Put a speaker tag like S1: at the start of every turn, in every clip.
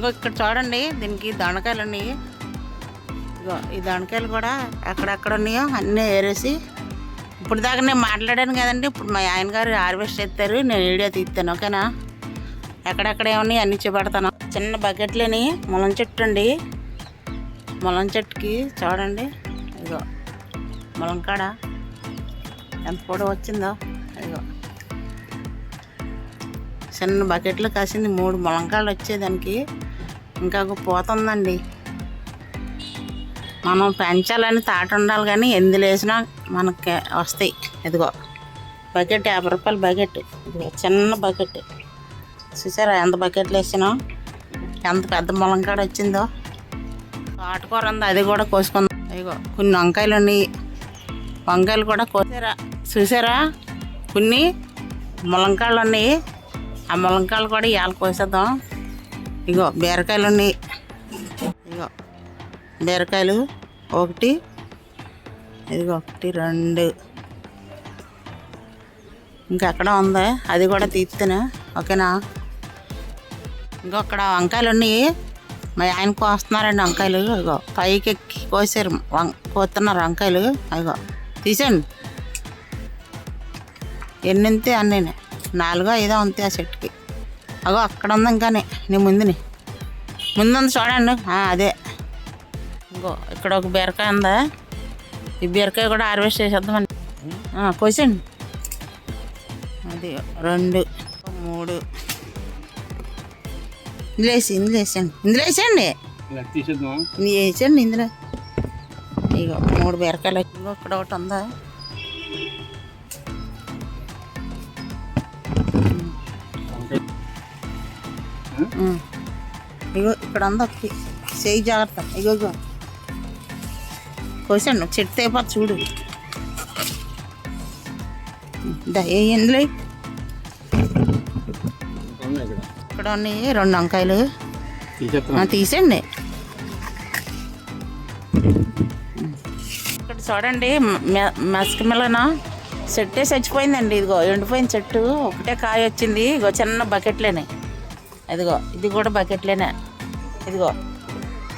S1: ఇంకో ఇక్కడ చూడండి దీనికి దొండకాయలు ఉన్నాయి. ఇగో ఈ దొండకాయలు కూడా ఎక్కడెక్కడ ఉన్నాయో అన్నీ ఏరేసి. ఇప్పుడు దాకా నేను మాట్లాడాను కదండి ఇప్పుడు మా ఆయన గారు హార్వెస్ట్ చేస్తారు నేను వీడియో తీస్తాను ఓకేనా? ఎక్కడెక్కడ ఏమన్నాయి అన్ని చూపెడతాను. చిన్న బకెట్లని ములం చెట్టు అండి. ములం చెట్టుకి చూడండి ఇగో ములంకాడ ఎంత పొడవు వచ్చిందో ఇగో. చిన్న బకెట్లో కాసింది మూడు ములంకాయలు వచ్చేదానికి. ఇంకా ఒక పూత ఉందండి మనం పెంచాలని తాట ఉండాలి కానీ ఎందులో వేసినా మనకి వస్తాయి. ఇదిగో బకెట్ యాభై రూపాయల బకెట్. ఇదిగో చిన్న బకెట్. చూసారా ఎంత బకెట్లు వేసినా? ఎంత పెద్ద ములంకాడ వచ్చిందో. తోటకూర ఉంది అది కూడా కోసుకుందాం. ఇదిగో కొన్ని వంకాయలు ఉన్నాయి. వంకాయలు కూడా కోసారా చూసారా? కొన్ని ములంకాయలు ఉన్నాయి. ఆ ములంకాయలు కూడా ఇవాళ కోసేద్దాం. ఇగో బీరకాయలు ఉన్నాయి ఇగో బీరకాయలు ఒకటి ఇదిగో ఒకటి రెండు. ఇంకెక్కడ ఉంది? అది కూడా తీస్తాను ఓకేనా? ఇంకొక్కడ వంకాయలు ఉన్నాయి మా ఆయన కోస్తున్నారండి వంకాయలు. ఇగో పైకి ఎక్కి కోసారు. వం కోస్తున్నారు వంకాయలు. అదిగో తీసేయండి. ఎన్ని ఉంటే అన్నీ నాలుగో ఐదో ఉంటాయి ఆ చెట్టుకి అగో అక్కడ ఉంది ఇంకానే నీ ముందుని ముందుంది చూడండి. అదే. ఇంకో ఇక్కడ ఒక బీరకాయ ఉందా? ఈ బీరకాయ కూడా హార్వెస్ట్ చేసేద్దామండి ఆ, కోసేయండి. అది రెండు మూడు. ఇందులో వేసి ఇందులో వేసేయండి. ఇందులో ఇది వేసేయండి ఇందులో. ఇగో మూడు బీరకాయలు. ఇంకో ఇక్కడ ఒకటి ఉందా? ఇగో ఇక్కడ ఒకటి. చేయి జాగ్రత్త. ఇగో ఇగో. కోసండి చెట్టు అయిపోతుంది చూడు.
S2: ఉన్నాయి ఇక్కడ
S1: ఉన్నాయి రెండు వంకాయలు. తీసేయండి. ఇక్కడ చూడండి మస్క్ మిలన చెట్టే చచ్చిపోయిందండి. ఇదిగో ఎండిపోయిన చెట్టు. ఒకటే కాయ వచ్చింది. ఇగో చిన్న బకెట్లేనే. ఇదిగో ఇది కూడా బకెట్లేనే. ఇదిగో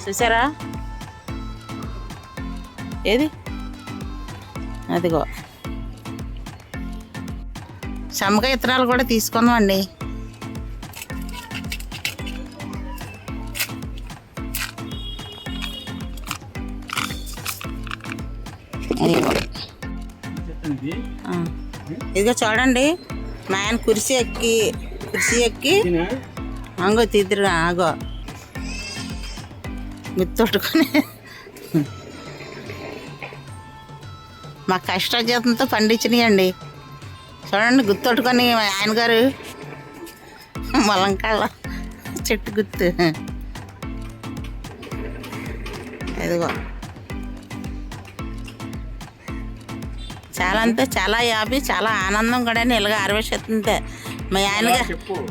S1: చూసారా? ఏది? అదిగో. శమకాయ ఇతరాలు కూడా తీసుకుందామండి. ఇదిగో. చూడండి. మా ఆయన కుర్చీ ఎక్కి కుర్చీ ఎక్కి అంగో తిద్దరు ఆగో గుర్తొట్టుకొని మా కష్టజీతంతో పండించినాయండి చూడండి గుర్తొట్టుకొని మా ఆయన గారు మొలంకాళ్ళ చెట్టు గుర్తు ఇదిగో చాలా అంతే చాలా యాపి చాలా ఆనందం కూడా ఇలాగ హార్వెస్ట్ చేస్తుంటే మా ఆయన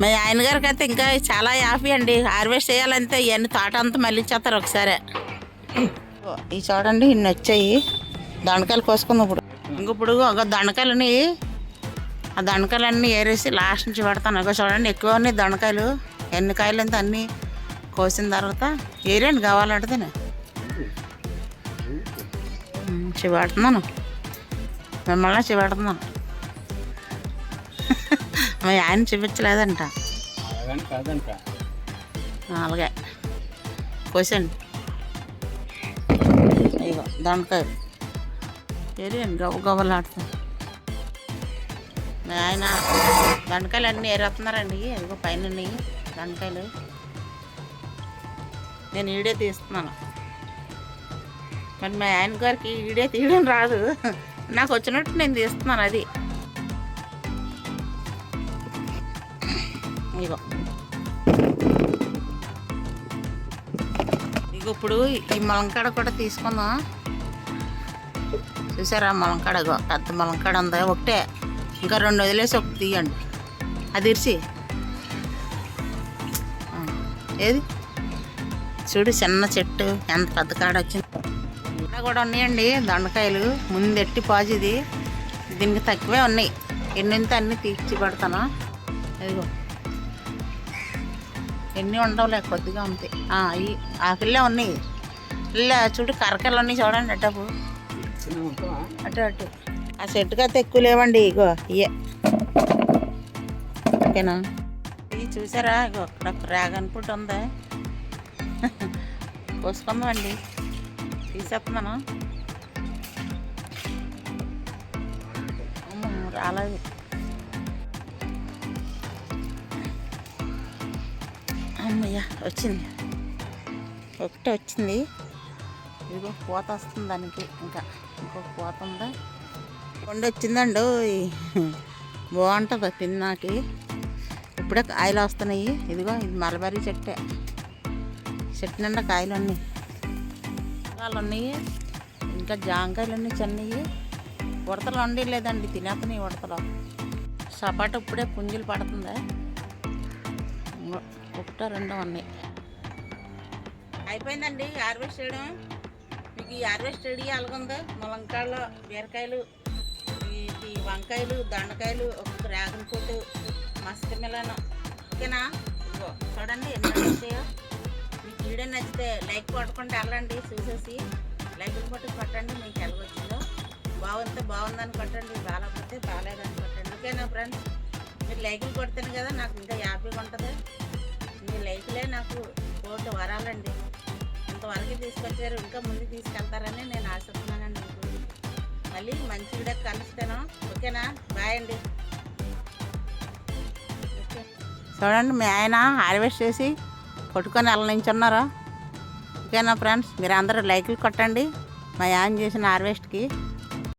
S1: మా ఆయన గారికి అయితే ఇంకా చాలా హ్యాపీ అండి. హార్వెస్ట్ చేయాలంటే ఇవన్నీ తోట అంతా మళ్ళీ ఇచ్చేస్తారు ఒకసారి. ఈ చూడండి ఇన్ని వచ్చాయి. దొండకాయలు కోసుకుందాం ఇప్పుడు. ఇంక ఇప్పుడు ఒక దొండకాయలు ఉన్నాయి ఆ దొండకాయలన్నీ ఏరేసి లాస్ట్ నుంచి పెడతాను. ఒక చూడండి ఎక్కువ ఉన్నాయి దొండకాయలు. ఎన్ని కాయలు అంతా అన్నీ కోసిన తర్వాత ఏరేండి కావాలంటే చిపెడుతున్నాను మిమ్మల్ని చిపెడుతున్నాను మా ఆయన చూపించలేదంట. అలాగే కోసండి ఇగో దొండకాయ. ఏరేయండి గవ్వ గవ్వలాడుతాయి మా ఆయన దొండకాయలు అన్నీ ఏరేస్తున్నారండి. ఇదిగో పైన ఉన్నాయి దొండకాయలు. నేను ఈడే తీస్తున్నాను. మరి మా ఆయన గారికి ఈడే తీయడం రాదు. నాకు వచ్చినట్టు నేను తీస్తున్నాను అది. ఇప్పుడు ఈ ములంకాడ కూడా తీసుకుందాం. చూసారా ములంకాడ పెద్ద ములంకాడ ఉందా. ఒకటే ఇంకా రెండు వదిలేసి ఒకటి తీయండి. అది ఇరిచి ఏది? చూడు చిన్న చెట్టు ఎంత పెద్ద కాడ వచ్చింది. ఇక్కడ కూడా ఉన్నాయండి దొండకాయలు. ముందు ఎట్టి పాజు ఇది. దీనికి తక్కువే ఉన్నాయి. ఎన్నింత అన్నీ తీర్చి పెడతాను. ఇదిగో. ఎన్ని ఉండవులే కొద్దిగా ఉంటాయి ఆ, ఆకులే ఉన్నాయి. ఇలా చూడు కరకలు ఉన్నాయి చూడండి అట్టపు అటు. అటు ఆ చెట్టుకి అయితే ఎక్కువ లేవండి ఇగో ఇయే ఓకేనా? ఇది చూసారా? ఇగో ఇక్కడ డ్రాగన్ ఫ్రూట్ ఉందా. కోసుకుందామండి. తీసేస్తున్నాను. రాలేదు. అమ్మయ్యా వచ్చింది. ఒకటే వచ్చింది. ఇదిగో పూత వస్తుంది దానికి. ఇంకా ఇంకొక పూత ఉందా? కొండ వచ్చిందండి బాగుంటుంది తిన్నాకి. ఇప్పుడే కాయలు వస్తున్నాయి. ఇదిగో ఇది మలబరీ చెట్టే. చెట్టు నిండా కాయలు ఉన్నాయి. కాయలు ఉన్నాయి. ఇంకా జాంకాయలు ఉన్నాయి చిన్నవి ఉడతలు ఉండి లేదండి తినేస్తున్నాయి ఉడతలు సపాట ఇప్పుడే పుంజులు పడుతుందా? ఒకటో రెండో ఉన్నాయి. అయిపోయిందండి హార్వెస్ట్ చేయడం. మీకు ఈ హార్వెస్ట్ రెడీ అలాగుందో ములంకాయలు బీరకాయలు ఈ వంకాయలు దొండకాయలు ఒక డ్రాగన్ ఫ్రూట్ మస్క్ మిలను. ఓకేనా? చూడండి ఎన్ని వచ్చాయో. మీకు వీడియో నచ్చితే లైక్ కొట్టకుండా వెళ్ళండి చూసేసి లైక్ కొట్టి కొట్టండి మీకు ఎలాగొచ్చిందో బాగుంటే బాగుందని కొట్టండి బాగాలేకపోతే బాగాలేదని కొట్టండి. ఓకేనా ఫ్రెండ్స్? మీరు లైకులు కొడితేనే కదా నాకు ఇంకా హ్యాపీగా ఉంటుంది. మీ లైఫ్లే నాకు కోటి వరాలండి. ఇంతవరకు తీసుకొచ్చారు ఇంకా ముందు తీసుకెళ్తారని నేను ఆశిస్తున్నానండి మళ్ళీ మంచి వీడియో కలుస్తాను. ఓకేనా? బాయ్ అండి. చూడండి మీ ఆయన హార్వెస్ట్ చేసి కొట్టుకొని వెళ్ళనించున్నారా ఓకేనా ఫ్రెండ్స్? మీరు అందరూ లైకులు కొట్టండి. మా ఆయన చేసిన హార్వెస్ట్కి